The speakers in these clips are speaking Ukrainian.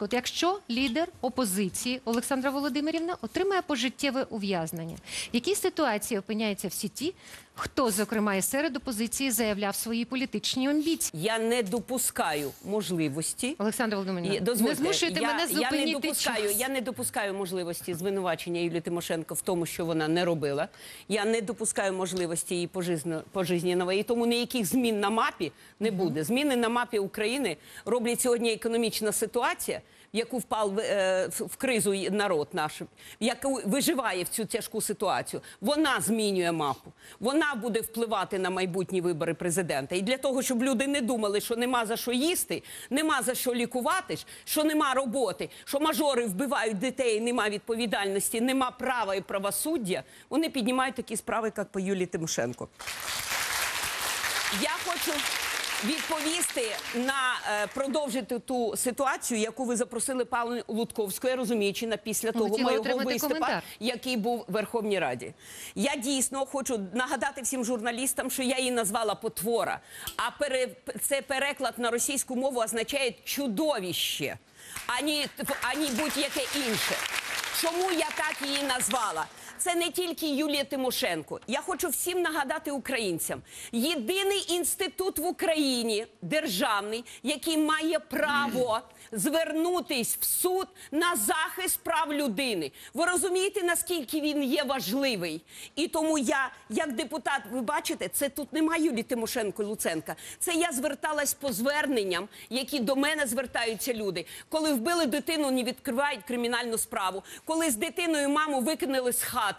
От якщо лідер опозиції Олександра Володимирівна отримає пожиттєве ув'язнення, в якій ситуації опиняються всі ті, хто, зокрема, і серед опозиції заявляв свої політичні амбіції? Я не допускаю можливості. І, дозвольте, не змушуйте я, мене я зупинити не допускаю, час. я не допускаю можливості звинувачення Юлії Тимошенко в тому, що вона не робила. Я не допускаю можливості її пожизно- і тому ніяких змін на мапі не буде. Зміни на мапі України роблять сьогодні економічна ситуація. Яку впав е, в в кризу народ наш, яку виживає в цю тяжку ситуацію, вона змінює мапу. Вона буде впливати на майбутні вибори президента. І для того, щоб люди не думали, що нема за що їсти, нема за що лікуватись, що нема роботи, що мажори вбивають дітей, нема відповідальності, нема права і правосуддя, вони піднімають такі справи, як по Юлії Тимошенко. Я хочу відповісти на е, продовжити ту ситуацію, яку ви запросили пану Лутковську, я розуміючи, на після того хотіла моєго отримати коментар. який був в Верховній Раді. Я дійсно хочу нагадати всім журналістам, що я її назвала потвора. А пере, це переклад на російську мову означає чудовище, ані, ані будь-яке інше. Чому я так її назвала? Це не тільки Юлія Тимошенко. Я хочу всім нагадати українцям: єдиний інститут в Україні державний, який має право звернутись в суд на захист прав людини. Ви розумієте, наскільки він є важливий? І тому я, як депутат, ви бачите, це тут немає Юлії Тимошенко Луценка. Це я зверталась по зверненням, які до мене звертаються люди. Коли вбили дитину, не відкривають кримінальну справу. Коли з дитиною маму викинули з хати,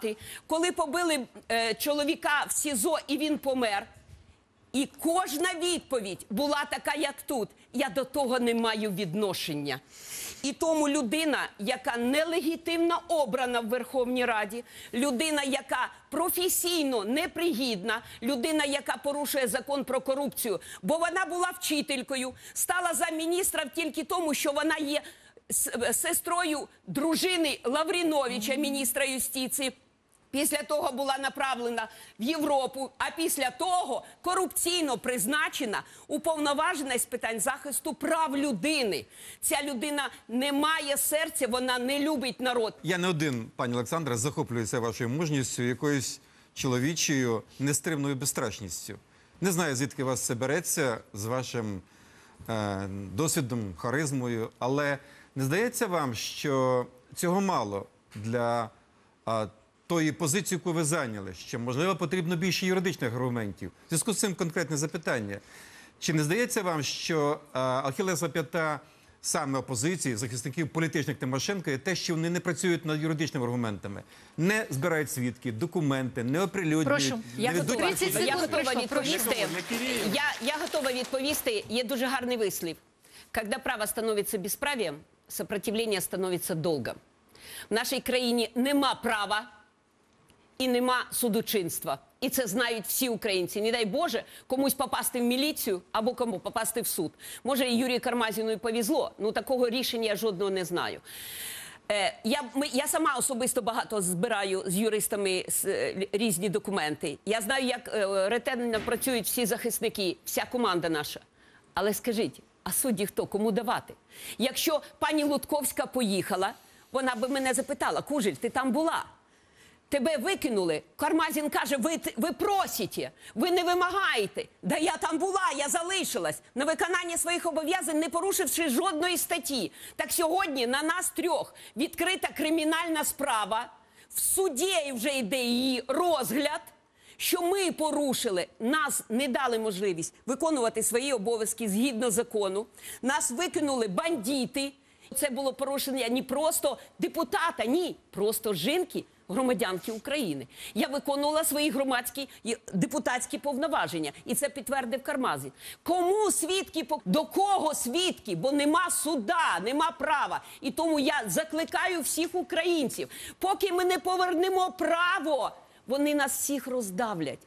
коли побили е, чоловіка в СІЗО і він помер. І кожна відповідь була така, як тут. Я до того не маю відношення. І тому людина, яка нелегітимно обрана в Верховній Раді, людина, яка професійно непригідна, людина, яка порушує закон про корупцію, бо вона була вчителькою, стала за міністра тільки тому, що вона є сестрою дружини Лавріновича, міністра юстиції. Після того була направлена в Європу, а після того корупційно призначена уповноважена з питань захисту прав людини. Ця людина не має серця, вона не любить народ. Я не один, пані Олександра, захоплююся вашою мужністю, якоюсь чоловічою нестримною безстрашністю. Не знаю, звідки вас це береться з вашим е, досвідом, харизмою, але не здається вам, що цього мало для е, тої позиції, яку ви зайняли, що можливо потрібно більше юридичних аргументів. В зв'язку з цим конкретне запитання. Чи не здається вам, що Ахілеса п'ята саме опозиції, захисників політичних Тимошенко, є те, що вони не працюють над юридичними аргументами, не збирають свідки, документи, не оприлюднюють, Прошу. Я готова, я готова відповісти. Я, я готова відповісти. Є дуже гарний вислів. Когда право становится бесправием, сопротивление становится долгом. В нашій країні нема права і нема судочинства. І це знають всі українці. Не дай Боже комусь попасти в міліцію або кому попасти в суд. Може, і Юрію Кармазіну і повезло. Ну такого рішення я жодного не знаю. Е, я, ми, я сама особисто багато збираю з юристами с- е, різні документи. Я знаю, як е, ретельно працюють всі захисники, вся команда наша. Але скажіть, а судді хто? Кому давати? Якщо пані Лутковська поїхала, вона би мене запитала: Кужель, ти там була? Тебе викинули. Кармазін каже: ви, ви просите, ви не вимагаєте. Да я там була, я залишилась на виконання своїх обов'язань, не порушивши жодної статті. Так сьогодні на нас трьох відкрита кримінальна справа. В суді вже йде її розгляд. Що ми порушили, нас не дали можливість виконувати свої обов'язки згідно закону. Нас викинули бандити. Це було порушення не просто депутата, ні, просто жінки, громадянки України. Я виконувала свої громадські і депутатські повноваження, і це підтвердив Кармазі. Кому свідки до кого свідки? Бо нема суда, нема права. І тому я закликаю всіх українців, поки ми не повернемо право. Вони нас всіх роздавлять.